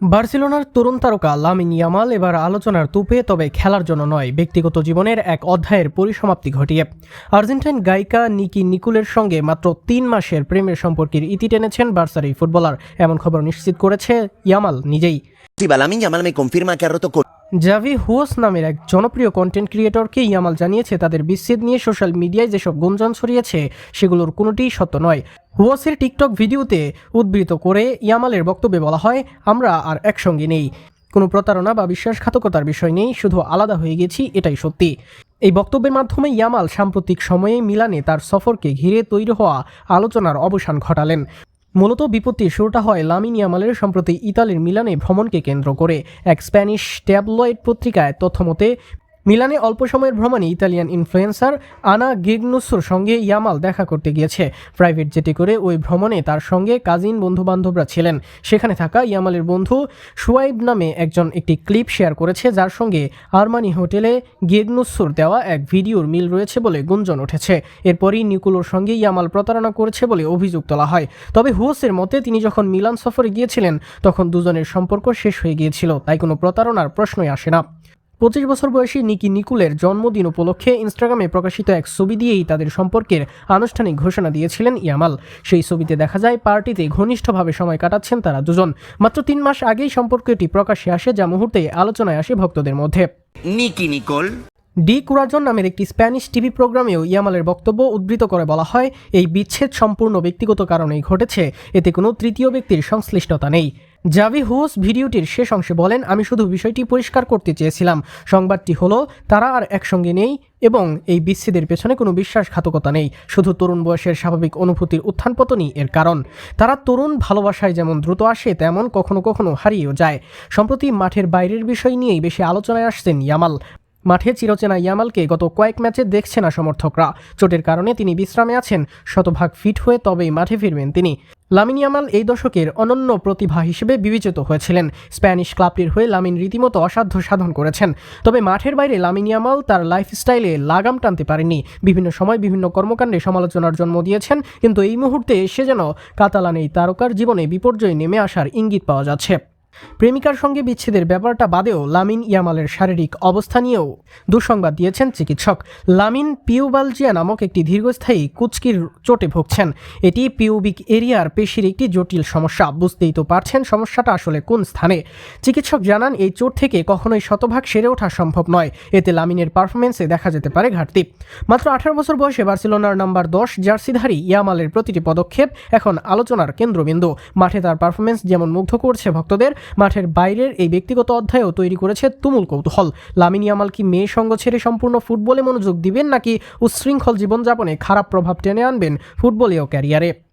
বার্সেলোনার তরুণ তারকা Lamine Yamal এবার আলোচনার তুপে তবে খেলার জন্য নয় ব্যক্তিগত জীবনের এক অধ্যায়ের পরিসমাপ্তি ঘটিয়ে। আর্জেন্টাইন গায়িকা নিকি নিকুলের সঙ্গে মাত্র তিন মাসের প্রেমের সম্পর্কের ইতি টেনেছেন বার্সার এই ফুটবলার। এমন খবর নিশ্চিত করেছে ইয়ামাল নিজেই। জাভি হুয়াস নামের এক জনপ্রিয় কন্টেন্ট ক্রিয়েটরকে ইয়ামাল জানিয়েছে তাদের বিচ্ছেদ নিয়ে সোশ্যাল মিডিয়ায় যেসব গুঞ্জন ছড়িয়েছে সেগুলোর কোনোটিই সত্য নয়। হুয়াসের টিকটক ভিডিওতে উদ্বৃত করে ইয়ামালের বক্তব্যে বলা হয়, আমরা আর একসঙ্গে নেই। কোনো প্রতারণা বা বিশ্বাসঘাতকতার বিষয় নেই, শুধু আলাদা হয়ে গেছি, এটাই সত্যি। এই বক্তব্যের মাধ্যমে ইয়ামাল সাম্প্রতিক সময়ে মিলানে তার সফরকে ঘিরে তৈরি হওয়া আলোচনার অবসান ঘটালেন। মূলত বিপত্তির শুরুটা হয় লামিন ইয়ামালের সম্প্রতি ইতালির মিলানে ভ্রমণকে কেন্দ্র করে। এক স্প্যানিশ ট্যাবলয়েড পত্রিকায় তথ্যমতে মিলানে অল্প সময়ের ভ্রমণে ইতালিয়ান ইনফ্লুয়েন্সার আনা গিগনুসুর সঙ্গে ইয়ামাল দেখা করতে গিয়েছে। প্রাইভেট জেটে করে ওই ভ্রমণে তার সঙ্গে কাজিন বন্ধুবান্ধবরা ছিলেন। সেখানে থাকা ইয়ামালের বন্ধু সুয়াইব নামে একজন একটি ক্লিপ শেয়ার করেছে, যার সঙ্গে আরমানি হোটেলে গিগনুসুর দেওয়া এক ভিডিওর মিল রয়েছে বলে গুঞ্জন উঠেছে। এরপরই নিকুলোর সঙ্গে ইয়ামাল প্রতারণা করেছে বলে অভিযোগ তোলা হয়। তবে হুয়াসের মতে, তিনি যখন মিলান সফরে গিয়েছিলেন, তখন দুজনের সম্পর্ক শেষ হয়ে গিয়েছিল, তাই কোনো প্রতারণার প্রশ্নই আসে না। পঁচিশ বছর বয়সী নিকি নিকুলের জন্মদিন উপলক্ষে ইনস্টাগ্রামে প্রকাশিত এক ছবি দিয়েই তাদের সম্পর্কের আনুষ্ঠানিক ঘোষণা দিয়েছিলেন ইয়ামাল। সেই ছবিতে দেখা যায় পার্টিতে ঘনিষ্ঠভাবে সময় কাটাচ্ছেন তারা দুজন। মাত্র তিন মাস আগেই সম্পর্কটি প্রকাশ্যে আসে যা মুহূর্তে আলোচনায় আসে ভক্তদের মধ্যে। নিকি Nicole. ডি কুরাজন নামের একটি স্প্যানিশ টিভি প্রোগ্রামেও ইয়ামালের বক্তব্য উদ্ধৃত করে বলা হয় এই বিচ্ছেদ সম্পূর্ণ ব্যক্তিগত কারণেই ঘটেছে এতে কোনো তৃতীয় ব্যক্তির সংশ্লিষ্টতা নেই। জাভি হুস ভিডিওটির শেষ অংশে বলেন, আমি শুধু বিষয়টি পরিষ্কার করতে চেয়েছিলাম। সংবাদটি হলো, তারা আর একসঙ্গে নেই এবং এই বিচ্ছেদের পেছনে কোনো বিশ্বাসঘাতকতা নেই। শুধু তরুণ বয়সের স্বাভাবিক অনুভূতির উত্থান পতনই এর কারণ। তারা তরুণ ভালোবাসায় যেমন দ্রুত আসে, তেমন কখনো কখনো হারিয়েও যায়। সম্প্রতি মাঠের বাইরের বিষয় নিয়েই বেশি আলোচনায় আসছেন ইয়ামাল। মাঠে চিরচেনা ইয়ামালকে গত কয়েক ম্যাচে দেখছে না সমর্থকরা। চোটের কারণে তিনি বিশ্রামে আছেন। শতভাগ ফিট হয়ে তবেই মাঠে ফিরবেন তিনি। লামিন ইয়ামাল এই দশকের অনন্য প্রতিভা হিসেবে বিবেচিত হয়েছিলেন। স্প্যানিশ ক্লাবটির হয়ে লামিন রীতিমতো অসাধ্য সাধন করেছেন। তবে মাঠের বাইরে লামিন ইয়ামাল তার লাইফস্টাইলে লাগাম টানতে পারেননি বিভিন্ন সময় বিভিন্ন কর্মকাণ্ডে সমালোচনার জন্ম দিয়েছেন, কিন্তু এই মুহূর্তে সে যেন কাতালান এই তারকার জীবনে বিপর্যয় নেমে আসার ইঙ্গিত পাওয়া যাচ্ছে। প্রেমিকার সঙ্গে বিচ্ছেদের ব্যাপারটা বাদেও লামিন ইয়ামালের শারীরিক অবস্থা নিয়েও দুঃসংবাদ দিয়েছেন চিকিৎসক। লামিন পিউবালজিয়া নামক একটি দীর্ঘস্থায়ী কুচকির চোটে ভুগছেন। এটি পিউবিক এরিয়ার পেশির একটি জটিল সমস্যা। বুঝতেই তো পারছেন সমস্যাটা আসলে কোন স্থানে। চিকিৎসক জানান, এই চোট থেকে কখনোই শতভাগ সেরে ওঠা সম্ভব নয়। এতে লামিনের পারফরমেন্সে দেখা যেতে পারে ঘাটতি। মাত্র আঠারো বছর বয়সে বার্সেলোনার নাম্বার দশ জার্সিধারী ইয়ামালের প্রতিটি পদক্ষেপ এখন আলোচনার কেন্দ্রবিন্দু। মাঠে তার পারফরমেন্স যেমন মুগ্ধ করছে ভক্তদের মাঠের বাইরের এই ব্যক্তিগত অধ্যায়েও তৈরি করেছে তুমুল কৌতূহল। লামিনী আমাল কি মেয়ে সঙ্গ ছেড়ে সম্পূর্ণ ফুটবলে মনোযোগ দিবেন নাকি উচ্ছৃঙ্খল জীবনযাপনে খারাপ প্রভাব টেনে আনবেন ফুটবলীয় ক্যারিয়ারে?